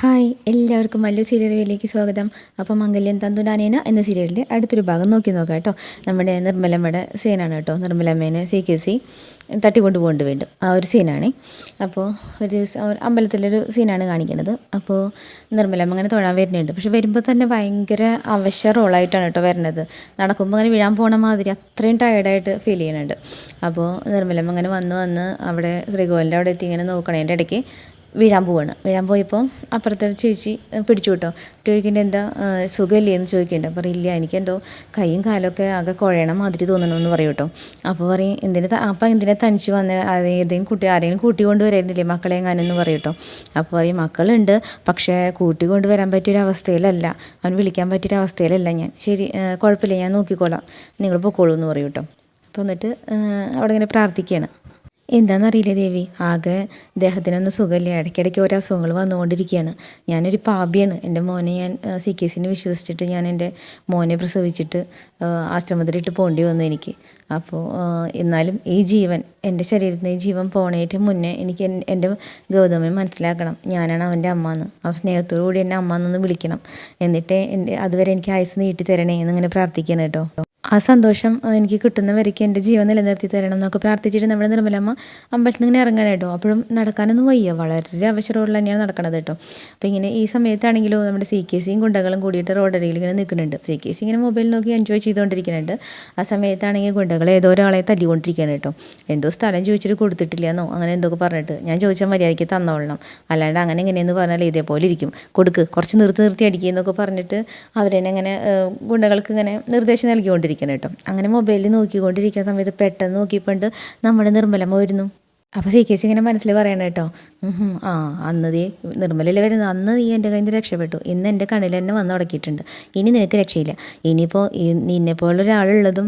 Hi എല്ലാവർക്കും മല്ലു സീരിയലിലേക്ക് സ്വാഗതം. അപ്പോൾ മംഗല്യം തന്തുനാനേന എന്ന സീരിയലിന്റെ അടുത്തൊരു ഭാഗം നോക്കി നോക്കാം കേട്ടോ. നമ്മുടെ നിർമ്മലമ്മയുടെ സീനാണ് കേട്ടോ. നിർമ്മലമ്മേനെ സി കെ സി തട്ടിക്കൊണ്ട് പോകേണ്ടി വേണ്ടും ആ ഒരു സീനാണ്. അപ്പോൾ ഒരു ദിവസം അമ്പലത്തിലൊരു സീനാണ് കാണിക്കുന്നത്. അപ്പോൾ നിർമ്മലമ്മ അങ്ങനെ തൊഴാൻ വരുന്നുണ്ട്. പക്ഷെ വരുമ്പോൾ തന്നെ ഭയങ്കര അവശ്യ റോളായിട്ടാണ് കേട്ടോ വരുന്നത്. നടക്കുമ്പോൾ അങ്ങനെ വീഴാൻ പോണ മാതിരി അത്രയും ടയർഡായിട്ട് ഫീൽ ചെയ്യുന്നുണ്ട്. അപ്പോൾ നിർമ്മലമ്മ അങ്ങനെ വന്ന് വന്ന് അവിടെ ശ്രീകോവിലിന്റെ അവിടെ എത്തി ഇങ്ങനെ നോക്കണേന്റെ ഇടയ്ക്ക് വീഴാൻ പോവാണ്. വീഴാൻ പോയപ്പോൾ അപ്പുറത്തെ ചേച്ചി പിടിച്ചു കിട്ടോ. ചോദിക്കേണ്ട എന്താ സുഖമില്ലേ? എന്ന് ചോദിക്കേണ്ട അപ്പോൾ ഇല്ല എനിക്കെന്തോ കൈയും കാലൊക്കെ ആകെ കുഴയണ മാതിരി തോന്നണമെന്ന് പറയും കേട്ടോ. അപ്പോൾ പറയും എന്തിനാ അപ്പം എന്തിനാ തനിച്ച് വന്ന? ഏതെങ്കിലും കുട്ടി ആരെങ്കിലും കൂട്ടി കൊണ്ടുവരായിരുന്നില്ലേ മക്കളെ എങ്ങാനെന്ന് പറയും കേട്ടോ. അപ്പോൾ പറയും മക്കളുണ്ട് പക്ഷേ കൂട്ടി കൊണ്ടുവരാൻ പറ്റിയൊരവസ്ഥയിലല്ല. അവൻ വിളിക്കാൻ പറ്റിയൊരവസ്ഥയിലല്ല ഞാൻ. ശരി കുഴപ്പമില്ല ഞാൻ നോക്കിക്കോളാം. നിങ്ങൾ പൊക്കോളൂ എന്ന് പറയും കേട്ടോ. അപ്പോൾ എന്നിട്ട് അവിടെ ഇങ്ങനെ പ്രാർത്ഥിക്കുകയാണ്. എന്താണെന്നറിയില്ല ദേവി? ആകെ ദേഹത്തിനൊന്നും സുഖമില്ല. ഇടയ്ക്കിടയ്ക്ക് ഓരോ അസുഖങ്ങൾ വന്നുകൊണ്ടിരിക്കുകയാണ്. ഞാനൊരു പാപിയാണ്. എന്റെ മോനെ ഞാൻ സി കെ സിനെ വിശ്വസിച്ചിട്ട് ഞാൻ എന്റെ മോനെ പ്രസവിച്ചിട്ട് ആശ്രമത്തിലിട്ട് പോകേണ്ടി വന്നു എനിക്ക്. അപ്പോൾ എന്നാലും ഈ ജീവൻ എന്റെ ശരീരത്തിൽ നിന്ന് ഈ ജീവൻ പോണേറ്റ് മുന്നേ എനിക്ക് എന്റെ ഗൗതമൻ മനസ്സിലാക്കണം. ഞാനാണ് അവന്റെ അമ്മ എന്ന് അവൻ സ്നേഹത്തോടു കൂടി എന്നെ അമ്മ എന്നൊന്ന് വിളിക്കണം. എന്നിട്ട് എന്റെ അതുവരെ എനിക്ക് ആയുസ് നീട്ടി തരണേ എന്നിങ്ങനെ പ്രാർത്ഥിക്കണം കേട്ടോ. ആ സന്തോഷം എനിക്ക് കിട്ടുന്ന വരയ്ക്ക് എന്റെ ജീവൻ നിലനിർത്തി തരണം എന്നൊക്കെ പ്രാർത്ഥിച്ചിട്ട് നമ്മുടെ നിർമ്മലമ്മ അമ്പലത്തിൽ ഇങ്ങനെ ഇറങ്ങണം കേട്ടോ. അപ്പോഴും നടക്കാനൊന്നും വയ്യ. വളരെ അവസരമുള്ള തന്നെയാണ് നടക്കണത് കേട്ടോ. അപ്പോൾ ഇങ്ങനെ ഈ സമയത്താണെങ്കിലോ നമ്മുടെ സി കെ സിയും ഗുണ്ടകളും കൂടിയിട്ട് റോഡരിയിൽ ഇങ്ങനെ നിൽക്കുന്നുണ്ട്. സി കെ സി ഇങ്ങനെ മൊബൈൽ നോക്കി എൻജോയ് ചെയ്തുകൊണ്ടിരിക്കുന്നുണ്ട്. ആ സമയത്താണെങ്കിൽ ഗുണ്ടകൾ ഏതോ ഒരാളെ തല്ലിക്കൊണ്ടിരിക്കുകയാണ് കേട്ടോ. എന്തോ സ്ഥലം ചോദിച്ചിട്ട് കൊടുത്തിട്ടില്ല എന്നോ അങ്ങനെ എന്തൊക്കെ പറഞ്ഞിട്ട്. ഞാൻ ചോദിച്ചാൽ മര്യാദയ്ക്ക് തന്നോളണം. അല്ലാണ്ട് അങ്ങനെ എങ്ങനെയെന്ന് പറഞ്ഞാൽ ഇതേപോലെ ഇരിക്കും. കൊടുക്ക് കുറച്ച് നിർത്തി നിർത്തി അടിക്കുക എന്നൊക്കെ പറഞ്ഞിട്ട് അവരെന്നെ അങ്ങനെ ഗുണ്ടകൾക്ക് ഇങ്ങനെ നിർദ്ദേശം നൽകിക്കൊണ്ടിരിക്കണം കേട്ടോ. അങ്ങനെ മൊബൈലിൽ നോക്കിക്കൊണ്ടിരിക്കുന്ന സമയത്ത് പെട്ടെന്ന് നോക്കിയപ്പോണ്ട് നമ്മുടെ നിർമ്മലമ്മ വരുന്നു. അപ്പോൾ സി കെ സി ഇങ്ങനെ മനസ്സിൽ പറയണം കേട്ടോ. ആ അന്ന് ദേ നിർമ്മലല്ലേ വരുന്നത്? അന്ന് നീ എന്റെ കയ്യിൽ നിന്ന് രക്ഷപ്പെട്ടു. ഇന്ന് എന്റെ കണ്ണിൽ തന്നെ വന്ന് തുടക്കിയിട്ടുണ്ട് ഇനി നിനക്ക് രക്ഷയില്ല. ഇനിയിപ്പോൾ നിന്നെ പോലെ ഒരാളുള്ളതും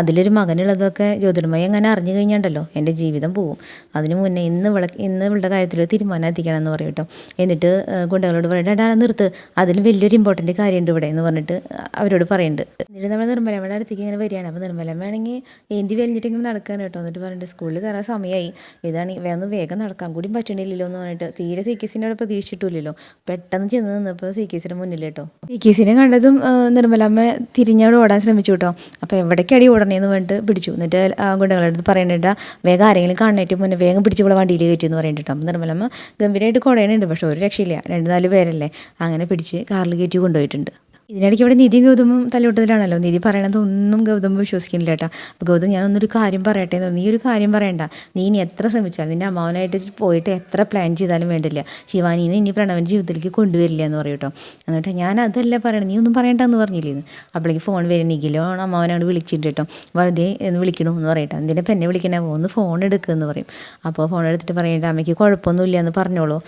അതിലൊരു മകനുള്ളതൊക്കെ ജ്യോതിർമയം അങ്ങനെ അറിഞ്ഞു കഴിഞ്ഞാണ്ടല്ലോ? എന്റെ ജീവിതം പോവും. അതിനു മുന്നേ ഇന്ന് വിള ഇന്ന് ഇവളുടെ കാര്യത്തിൽ തീരുമാനം എത്തിക്കണം എന്ന് പറയും കേട്ടോ. എന്നിട്ട് ഗുണ്ടകളോട് പറയട്ടെ ഡാ നിർത്ത്. അതിന് വലിയൊരു ഇമ്പോർട്ടന്റ് കാര്യമുണ്ട് ഇവിടെ എന്ന് പറഞ്ഞിട്ട് അവരോട് പറയുന്നുണ്ട് എന്നിട്ട് നമ്മൾ നിർമ്മലമ്മയുടെ അടുത്തേക്ക് ഇങ്ങനെ വരികയാണ്. അപ്പോൾ നിർമ്മലമ്മ ആണെങ്കിൽ ഏന്തി വലിഞ്ഞിട്ട് ഇങ്ങനെ നടക്കുകയാണ് കേട്ടോ. എന്നിട്ട് പറഞ്ഞിട്ട് സ്കൂളിൽ കയറാൻ സമയമായി ഇതാണ് വേഗം വേഗം നടക്കാൻ കൂടി പറ്റണില്ലല്ലോ എന്ന് പറഞ്ഞിട്ട് തീരെ സി കെ സിനോട് പ്രതീക്ഷിച്ചിട്ടില്ലല്ലോ. പെട്ടെന്ന് ചെന്ന് നിന്നപ്പോൾ സി കെ സിയുടെ മുന്നിൽ കേട്ടോ. സി കെ സിനെ കണ്ടതും നിർമ്മലമ്മ തിരിഞ്ഞോട് ഓടാൻ ശ്രമിച്ചു കേട്ടോ. അപ്പോൾ അടി ഓടണേന്ന് പറഞ്ഞിട്ട് പിടിച്ചു. എന്നിട്ട് ഗുണ്ടകളുടെ അടുത്ത് പറയുന്നുണ്ട് വേഗം ആരെങ്കിലും കാണാനായിട്ട് മുന്നേ വേഗം പിടിച്ച് വണ്ടിയിൽ കയറ്റി എന്ന് പറയുന്നുണ്ട് അപ്പം നിർമ്മലമ്മ ഗംഭീരമായിട്ട് കുടയണുണ്ട് പക്ഷേ ഒരു രക്ഷയില്ല. രണ്ട് നാല് പേരല്ലേ. അങ്ങനെ പിടിച്ച് കാറിൽ കയറ്റി കൊണ്ടുപോയിട്ടുണ്ട്. ഇതിനിടയ്ക്ക് ഇവിടെ നിധി ഗൗതമും തലവിട്ടതിലാണല്ലോ നിധി പറയണത് ഒന്നും ഗൗതം വിശ്വസിക്കുന്നില്ല കേട്ടോ. അപ്പോൾ ഗൗതം ഞാനൊന്നൊരു കാര്യം പറയട്ടെ എന്ന്. നീ ഒരു കാര്യം പറയണ്ട. നീ ഇനി എത്ര ശ്രമിച്ചാൽ നിന്റെ അമ്മാവനായിട്ട് പോയിട്ട് എത്ര പ്ലാൻ ചെയ്താലും വേണ്ടില്ല. ശിവാനീനെ ഇനി പ്രണവൻ ജീവിതത്തിലേക്ക് കൊണ്ടുവരില്ല എന്ന് പറയും കേട്ടോ. എന്നിട്ട് ഞാൻ അതല്ല പറയണം നീ ഒന്നും പറയണ്ടെന്ന് പറഞ്ഞില്ലേന്ന് അപ്പോഴേക്ക് ഫോൺ വരും. നിഖിലോ അമ്മാവനോട് വിളിച്ചിട്ട് കേട്ടോ. വെറുതെ എന്ന് വിളിക്കണോ എന്ന് പറയട്ടോ എന്തിനാ പെന്നെ വിളിക്കണേ? ഒന്ന് ഫോൺ എടുക്കുമെന്ന് പറയും. അപ്പോൾ ഫോൺ എടുത്തിട്ട് പറയണ്ട അമ്മയ്ക്ക് കുഴപ്പമൊന്നുമില്ല എന്ന് പറഞ്ഞോളൂ.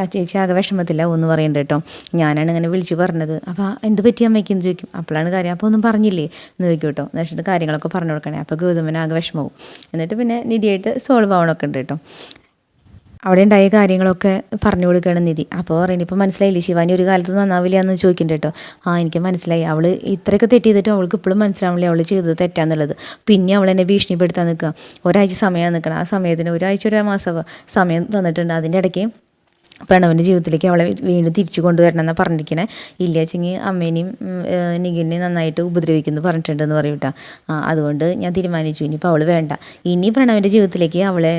ആ ചേച്ചി ആകെ വിഷമത്തില്ല ഒന്ന് പറയണ്ട കേട്ടോ. ഞാനാണ് ഇങ്ങനെ വിളിച്ച് പറഞ്ഞത്. അപ്പോൾ എന്ത് പറ്റി അമ്മയ്ക്ക്? എന്ന് ചോദിക്കും. അപ്പോഴാണ് കാര്യം. അപ്പോൾ ഒന്നും പറഞ്ഞില്ലേ? എന്ന് ചോദിക്കും കേട്ടോ. എന്നിട്ട് കാര്യങ്ങളൊക്കെ പറഞ്ഞു കൊടുക്കണേ. അപ്പോൾ ഗൗതമന് ആകെ വിഷമവും. എന്നിട്ട് പിന്നെ നിധിയായിട്ട് സോൾവ് ആവണമൊക്കെ ഉണ്ട് കേട്ടോ. അവിടെ ഉണ്ടായ കാര്യങ്ങളൊക്കെ പറഞ്ഞു കൊടുക്കുകയാണ് നിധി. അപ്പോൾ പറയുന്നത് ഇപ്പോൾ മനസ്സിലായില്ലേ? ശിവാനി ഒരു കാലത്ത് നന്നാവില്ല എന്ന് ചോദിക്കുന്നുണ്ട് കേട്ടോ. ആ എനിക്ക് മനസ്സിലായി. അവൾ ഇത്രയൊക്കെ തെറ്റ് ചെയ്തിട്ട് അവൾക്ക് ഇപ്പോഴും മനസ്സിലാവില്ല അവൾ ചെയ്തത് തെറ്റാന്നുള്ളത്. പിന്നെ അവൾ എന്നെ ഭീഷണിപ്പെടുത്താൻ നിൽക്കുക. ഒരാഴ്ച സമയം നിൽക്കണം ആ സമയത്തിന് ഒരാഴ്ച ഒരു മാസം സമയം തന്നിട്ടുണ്ട് അതിന്റെ ഇടയ്ക്ക് പ്രണവന്റെ ജീവിതത്തിലേക്ക് അവളെ വീണ്ടും തിരിച്ചു കൊണ്ടുവരണം എന്നാണ് പറഞ്ഞിരിക്കണേ. ഇല്ല വെച്ചെങ്കിൽ അമ്മേനെയും നിഖിലിനെയും നന്നായിട്ട് ഉപദ്രവിക്കുന്നു പറഞ്ഞിട്ടുണ്ടെന്ന് പറയും കേട്ടോ. അതുകൊണ്ട് ഞാൻ തീരുമാനിച്ചു. ഇനിയിപ്പോൾ അവൾ വേണ്ട. ഇനി പ്രണവന്റെ ജീവിതത്തിലേക്ക് അവളെ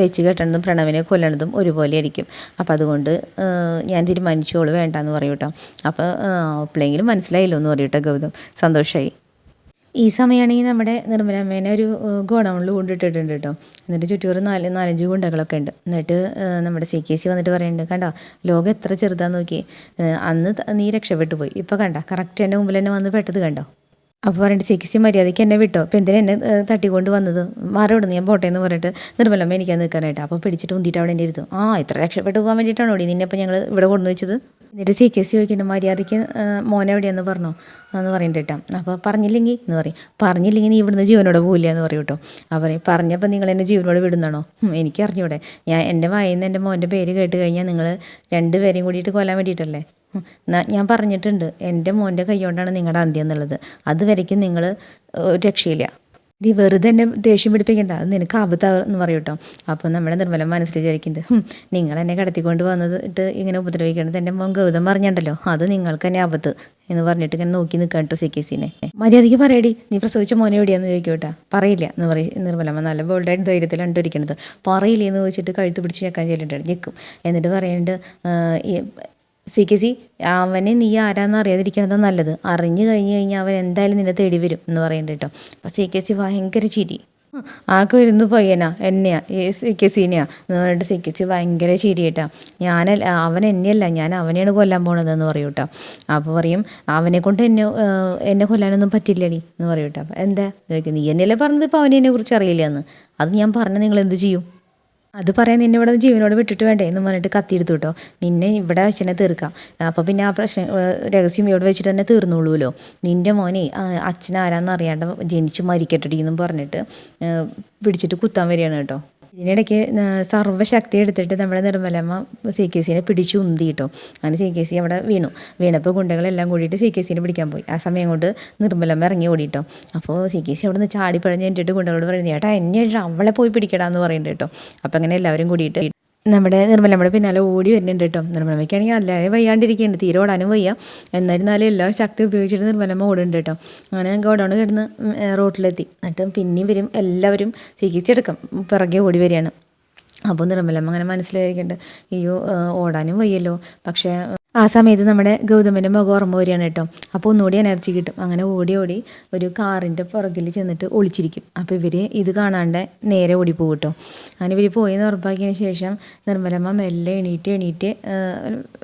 വെച്ച് കെട്ടണതും പ്രണവിനെ കൊല്ലണതും ഒരുപോലെ ആയിരിക്കും. അപ്പോൾ അതുകൊണ്ട് ഞാൻ തീരുമാനിച്ചു അവൾ വേണ്ട എന്ന് പറയും കേട്ടോ. അപ്പോൾ എപ്പോഴെങ്കിലും മനസ്സിലായില്ലോ എന്ന് പറയും കേട്ടോ ഗൗതം. സന്തോഷമായി ഈ സമയമാണെങ്കിൽ നമ്മുടെ നിർമ്മലമ്മേനെ ഒരു ഗോഡൗണിൽ കൊണ്ടിട്ടിട്ടുണ്ട് കേട്ടോ. എന്നിട്ട് ചുറ്റൂറ് നാല് നാലഞ്ച് ഗുണ്ടകളൊക്കെ ഉണ്ട്. എന്നിട്ട് നമ്മുടെ സി കെ സി വന്നിട്ട് പറയുന്നുണ്ട് കണ്ടോ ലോകം എത്ര ചെറുതാന്ന് നോക്കി അന്ന് നീ രക്ഷപ്പെട്ടു പോയി. ഇപ്പോൾ കണ്ട കറക്റ്റ് എന്റെ മുമ്പിൽ തന്നെ വന്ന് പെട്ടത് കണ്ടോ? അപ്പോൾ പറഞ്ഞിട്ട് ചേച്ചി മര്യാദയ്ക്ക് എന്നെ വിട്ടോ. അപ്പോൾ എന്തിനാ എന്നെ തട്ടിക്കൊണ്ട് വന്നത്? മാറോട് ഞാൻ പോട്ടെ എന്ന് പറഞ്ഞിട്ട് നിർമ്മലമ്മ എനിക്ക് നിൽക്കാനായിട്ട്. അപ്പോൾ പിടിച്ചിട്ട് ഉന്തിയിട്ട് അവിടെ എന്റെ ഇരുത്തു. ആ ഇത്ര രക്ഷപ്പെട്ട് പോകാൻ വേണ്ടിയിട്ടാണോ ഓടി നിന്നെ അപ്പോൾ ഞങ്ങൾ ഇവിടെ കൊണ്ടു വെച്ചത്? എന്നിട്ട് സി കെ സി ചോദിക്കുന്നുണ്ട് മര്യാദയ്ക്ക് മോനെ എവിടെയാന്ന് പറഞ്ഞോ? എന്ന് പറയുന്നുണ്ട് കേട്ടോ. അപ്പോൾ പറഞ്ഞില്ലെങ്കിൽ എന്ന് പറയും. പറഞ്ഞില്ലെങ്കിൽ നീ ഇവിടുന്ന് ജീവനോടെ പോവില്ല എന്ന് പറയും കേട്ടോ. അപ്പോൾ പറഞ്ഞപ്പോൾ നിങ്ങൾ എന്നെ ജീവനോട് വിടുന്നാണോ എനിക്കറിഞ്ഞൂടെ. ഞാൻ എന്റെ വായിന്ന് എന്റെ മോന്റെ പേര് കേട്ട് കഴിഞ്ഞാൽ നിങ്ങൾ രണ്ടുപേരെയും കൂടിയിട്ട് കൊല്ലാൻ വേണ്ടിയിട്ടല്ലേ? ഞാൻ പറഞ്ഞിട്ടുണ്ട് എന്റെ മോന്റെ കൈ കൊണ്ടാണ് നിങ്ങളുടെ അന്ത്യം എന്നുള്ളത്. അതുവരയ്ക്കും നിങ്ങൾ രക്ഷയില്ല. നീ വെറുതെ എന്നെ ദേഷ്യം പിടിപ്പിക്കണ്ട അത് നിനക്ക് അബദ്ധമെന്ന് പറയും കേട്ടോ അപ്പോൾ നമ്മുടെ നിർമ്മല മനസ്സിൽ വിചാരിക്കുന്നുണ്ട് നിങ്ങൾ എന്നെ കടത്തിക്കൊണ്ട് വന്നിട്ട് ഇങ്ങനെ ഉപദ്രവിക്കേണ്ടത് എന്റെ മോൻ ഗൗതം പറഞ്ഞണ്ടല്ലോ അത് നിങ്ങൾക്ക് തന്നെ ആപത്ത് എന്ന് പറഞ്ഞിട്ട് ഇങ്ങനെ നോക്കി നിൽക്കാൻ കേട്ടോ സി കെ സിനെ മര്യാദയ്ക്ക് പറയടി നീ പ്രസവിച്ച മോനെ എവിടെയാന്ന് ചോദിക്കും പറയില്ല എന്ന് പറയും നിർമ്മലമ്മ നല്ല ബോൾഡായിട്ട് ധൈര്യത്തിലാണ് ഇരിക്കുന്നത് പറയില്ല എന്ന് ചോദിച്ചിട്ട് കഴുത്ത് പിടിച്ച് ഞെക്കാൻ ചെല്ലിട്ടാണ്. ഞെക്കും. എന്നിട്ട് പറയുന്നുണ്ട് ഈ സി കെ സി അവനെ നീ ആരാന്ന് അറിയാതിരിക്കണത് നല്ലത്. അറിഞ്ഞു കഴിഞ്ഞ് കഴിഞ്ഞാൽ അവൻ എന്തായാലും നിന്നെ തേടി വരും എന്ന് പറയുന്നുണ്ട് കേട്ടോ. അപ്പം സി കെ സി ഭയങ്കര ചിരി. ആക്ക് വരുന്നു പയ്യനാ എന്നെയാ ഏ സി കെ സീനെയാ എന്ന് പറഞ്ഞിട്ട് സി കെ സി ഭയങ്കര ചിരി കേട്ടാ. ഞാനല്ല അവൻ എന്നെയല്ല ഞാൻ അവനെയാണ് കൊല്ലാൻ പോണതെന്ന് പറയും കേട്ടോ. അപ്പോൾ പറയും അവനെ കൊണ്ട് എന്നെ എന്നെ കൊല്ലാനൊന്നും പറ്റില്ലടി എന്ന് പറയും കേട്ടോ. എന്താ? ചോദിക്കുന്നത് നീ എന്നെയല്ലേ പറഞ്ഞത്? ഇപ്പോൾ അവനെ എന്നെ കുറിച്ച് അറിയില്ല എന്ന്. അത് ഞാൻ പറഞ്ഞാൽ നിങ്ങൾ എന്ത് ചെയ്യും? അത് പറയാൻ നിന്നെ ഇവിടെ ജീവനോട് വിട്ടിട്ട് വേണ്ടേ എന്ന് പറഞ്ഞിട്ട് കത്തിയെടുത്തു കേട്ടോ. നിന്നെ ഇവിടെ വെച്ച് തന്നെ തീർക്കാം. അപ്പോൾ പിന്നെ ആ പ്രശ്നം രഹസ്യം ഇവിടെ വെച്ചിട്ട് തന്നെ തീർന്നോളൂല്ലോ നിന്റെ മോനെ അച്ഛൻ അറിയാണ്ട് ജനിച്ച് മരിക്കട്ടെടി എന്നും പറഞ്ഞിട്ട് പിടിച്ചിട്ട് കുത്താൻ വരികയാണ് കേട്ടോ. ഇതിനിടയ്ക്ക് സർവശക്തി എടുത്തിട്ട് നമ്മുടെ നിർമ്മലമ്മ സി കെ സിനെ പിടിച്ചു ഉന്തി കേട്ടോ അങ്ങനെ സി കെ സി അവിടെ വീണു. വീണപ്പോൾ ഗുണ്ടകളെല്ലാം കൂടിയിട്ട് സി കെ സിനെ പിടിക്കാൻ പോയി. ആ സമയം കൊണ്ട് നിർമ്മലമ്മ ഇറങ്ങി ഓടിട്ടോ. അപ്പോൾ സി കെ സി അവിടെ നിന്ന് ചാടി പഴഞ്ഞ് എന്നിട്ട് ഗുണ്ടകളോട് പറയുന്നത് ചേട്ടാ എന്നെ അവളെ പോയി പിടിക്കടാന്ന് പറയുന്നുണ്ട് കേട്ടോ അപ്പോൾ അങ്ങനെ എല്ലാവരും കൂടിയിട്ട് നമ്മുടെ നിർമ്മലമ്മയുടെ പിന്നാലെ ഓടി വരുന്നുണ്ട് കേട്ടോ. നിർമ്മലമ്മയ്ക്കാണെങ്കിൽ അല്ലാതെ വയ്യാണ്ടിരിക്കുന്നുണ്ട് തീരെ ഓടാനും വയ്യ. എന്നിരുന്നാലും എല്ലാ ശക്തി ഉപയോഗിച്ചിട്ട് നിർമ്മലമ്മ ഓടുന്നുണ്ട് കേട്ടോ. അങ്ങനെ ഞങ്ങൾക്ക് ഓടാണ് കിടന്ന് റോട്ടിലെത്തി. എന്നിട്ട് പിന്നെയും വരും എല്ലാവരും ചികിത്സയെടുക്കും പിറകെ ഓടി വരികയാണ്. അപ്പോൾ നിർമ്മലമ്മ അങ്ങനെ മനസ്സിലായിരിക്കുന്നുണ്ട്. അയ്യോ ഓടാനും വയ്യല്ലോ. പക്ഷേ സമയത്ത് നമ്മുടെ ഗൗതമന്റെ മുഖം ഓർമ്മ വരികയാണ് കേട്ടോ. അപ്പോൾ ഒന്നുകൂടി എനർജി കിട്ടും. അങ്ങനെ ഓടി ഓടി ഒരു കാറിന്റെ പുറകിൽ ചെന്നിട്ട് ഒളിച്ചിരിക്കും. അപ്പോൾ ഇവർ ഇത് കാണാണ്ട് നേരെ ഓടി പോകും കേട്ടോ. അങ്ങനെ ഇവർ പോയി ഉറപ്പാക്കിയതിന് ശേഷം നിർമ്മലമ്മ മെല്ലെ എണീറ്റ് എണീറ്റ്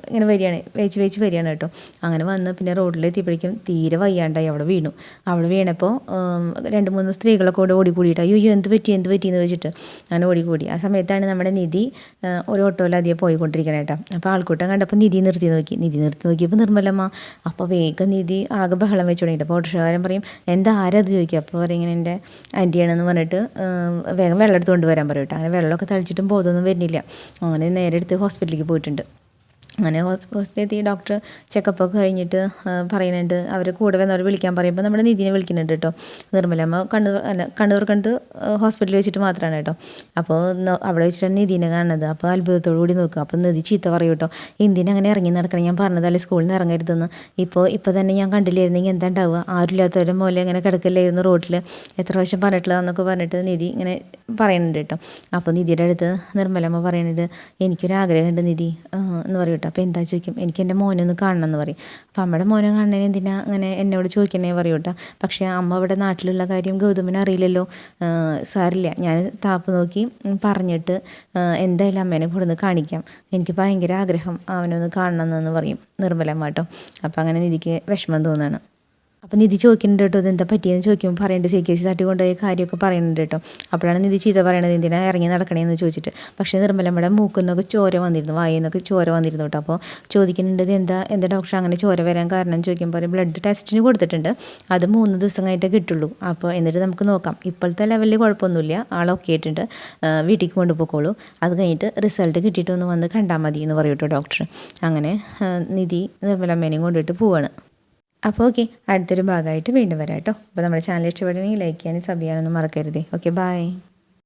ഇങ്ങനെ വരികയാണ്. വേച്ച് വേച്ച് വരികയാണ് കേട്ടോ. അങ്ങനെ വന്ന് പിന്നെ റോഡിലെത്തിയപ്പോഴേക്കും തീരെ വയ്യാണ്ടായി. അവിടെ വീണു. അവിടെ വീണപ്പോൾ രണ്ട് മൂന്ന് സ്ത്രീകളൊക്കെ കൂടെ ഓടിക്കൂടിയിട്ട്. അയ്യോ എന്ത് പറ്റി എന്ത് പറ്റി എന്ന് വെച്ചിട്ട് അങ്ങനെ ഓടിക്കൂടി. ആ സമയത്താണ് നമ്മുടെ നിധി ആ, ഒരു ഓട്ടോയിൽ അധികം പോയിക്കൊണ്ടിരിക്കണേ കേട്ടോ. അപ്പോൾ ആൾക്കൂട്ടം കണ്ടപ്പോൾ നിധി നിർത്തി നോക്കി. നിധി നിർത്തി നോക്കിയപ്പോൾ നിർമ്മലമ്മ അപ്പോൾ വേഗം നിധി ആകെ ബഹളം വെച്ച് തുടങ്ങിയിട്ട്. അപ്പോൾ ഓട്ടോഷകാരൻ പറയും എന്താ ആരത് ചോദിക്കുക? അപ്പോൾ പറയും ഇങ്ങനെ എന്റെ ആന്റിയാണെന്ന് പറഞ്ഞിട്ട് വേഗം വെള്ളം എടുത്തുകൊണ്ട് വരാൻ പറയും കേട്ടോ. അങ്ങനെ വെള്ളമൊക്കെ തളിച്ചിട്ടും ബോധമൊന്നും വരുന്നില്ല. അങ്ങനെ നേരെ എടുത്ത് ഹോസ്പിറ്റലിലേക്ക് പോയിട്ടുണ്ട്. അങ്ങനെ ഹോസ്പിറ്റലിലെത്തി ഡോക്ടർ ചെക്കപ്പ് ഒക്കെ കഴിഞ്ഞിട്ട് പറയുന്നുണ്ട്. അവർ കൂടെ വന്നവർ വിളിക്കാൻ പറയുമ്പോൾ നമ്മുടെ നിധിനെ വിളിക്കുന്നുണ്ട് കേട്ടോ. നിർമ്മലമ്മ കണ്ണു അല്ല കണ്ണൂർ കണ്ട് ഹോസ്പിറ്റലിൽ വെച്ചിട്ട് മാത്രമാണ് കേട്ടോ. അപ്പോൾ അവിടെ വെച്ചിട്ടാണ് നിധിനെ കാണുന്നത്. അപ്പോൾ അത്ഭുതത്തോടു കൂടി നോക്കുക. അപ്പോൾ നിധി ചീത്ത പറയും കേട്ടോ. എന്തിനാ അങ്ങനെ ഇറങ്ങി നടക്കണം? ഞാൻ പറഞ്ഞതല്ലേ സ്കൂളിൽ നിന്ന് ഇറങ്ങരുതെന്ന് ഇപ്പോൾ ഇപ്പോൾ തന്നെ ഞാൻ കണ്ടില്ലായിരുന്നെങ്കിൽ എന്താ ഉണ്ടാവുക? ആരുമില്ലാത്തവരെ പോലെ അങ്ങനെ കിടക്കില്ലായിരുന്നു റോഡിൽ എത്ര പ്രാവശ്യം പറഞ്ഞിട്ടുള്ളതെന്നൊക്കെ പറഞ്ഞിട്ട് നിധി ഇങ്ങനെ പറയുന്നുണ്ട് കേട്ടോ. അപ്പോൾ നിധിയുടെ അടുത്ത് നിർമ്മലമ്മ പറയുന്നുണ്ട് എനിക്കൊരാഗ്രഹമുണ്ട് നിധി എന്ന് പറയും കേട്ടോ. അപ്പോൾ എന്താ ചോദിക്കും? എനിക്ക് എന്റെ മോനെ ഒന്ന് കാണണം എന്ന് പറയും. അപ്പോൾ അമ്മയുടെ മോനെ കാണണേന് എന്തിനാ അങ്ങനെ എന്നോട് ചോദിക്കണേ പറയും കേട്ടോ. പക്ഷേ അമ്മ ഇവിടെ നാട്ടിലുള്ള കാര്യം ഗൗതമിന് അറിയില്ലല്ലോ. സാറില്ല ഞാൻ താപ്പ് നോക്കി പറഞ്ഞിട്ട് എന്തായാലും അമ്മേനെ കൊടുന്ന് കാണിക്കാം. എനിക്ക് ഭയങ്കര ആഗ്രഹം അവനൊന്ന് കാണണം എന്ന് പറയും. നിർമ്മലമ്മ കേട്ടോ. അപ്പോൾ അങ്ങനെ നിധിക്ക് വിഷമം തോന്നുകയാണ് അപ്പം നിധി ചോദിക്കുന്നുണ്ട് കേട്ടോ ഇതെന്താ പറ്റിയെന്ന്? ചോദിക്കുമ്പോൾ പറയുന്നുണ്ട് സി കെ സി തട്ടി കൊണ്ടുപോയ കാര്യമൊക്കെ പറയുന്നുണ്ട് കേട്ടോ. അപ്പോഴാണ് നിധി ചീത്ത പറയണത് എന്തിനാ ഇറങ്ങി നടക്കണേന്ന്? ചോദിച്ചിട്ട്. പക്ഷേ നിർമ്മലമ്മയുടെ മൂക്കുന്നൊക്കെ ചോര വന്നിരുന്നു വായിന്നൊക്കെ ചോര വന്നിരുന്നു കേട്ടോ. അപ്പോൾ ചോദിക്കുന്നുണ്ട് എന്താ എന്താ ഡോക്ടർ അങ്ങനെ ചോര വരാൻ കാരണം? ചോദിക്കുമ്പോൾ ബ്ലഡ് ടെസ്റ്റിന് കൊടുത്തിട്ടുണ്ട്. അത് മൂന്ന് ദിവസം കഴിഞ്ഞിട്ട് കിട്ടുള്ളൂ. അപ്പോൾ എന്നിട്ട് നമുക്ക് നോക്കാം. ഇപ്പോഴത്തെ ലെവലിൽ കുഴപ്പമൊന്നുമില്ല. ആളൊക്കെ ആയിട്ടുണ്ട്. വീട്ടിലേക്ക് കൊണ്ടുപോയിക്കോളൂ. അത് കഴിഞ്ഞിട്ട് റിസൾട്ട് കിട്ടിയിട്ടൊന്ന് വന്ന് കണ്ടാൽ മതി എന്ന് പറയും കേട്ടോ ഡോക്ടർ അങ്ങനെ നിധി നിർമ്മലമ്മേനെയും കൊണ്ടുപോയിട്ട് പോവാണ്. അപ്പോൾ ഓക്കെ അടുത്തൊരു ഭാഗമായിട്ട് വീണ്ടും വരാം കേട്ടോ. അപ്പോൾ നമ്മുടെ ചാനൽ ഇഷ്ടപ്പെടുകയാണെങ്കിൽ ലൈക്ക് ചെയ്യാനും സബ് ചെയ്യാനൊന്നും മറക്കരുത്. Okay bye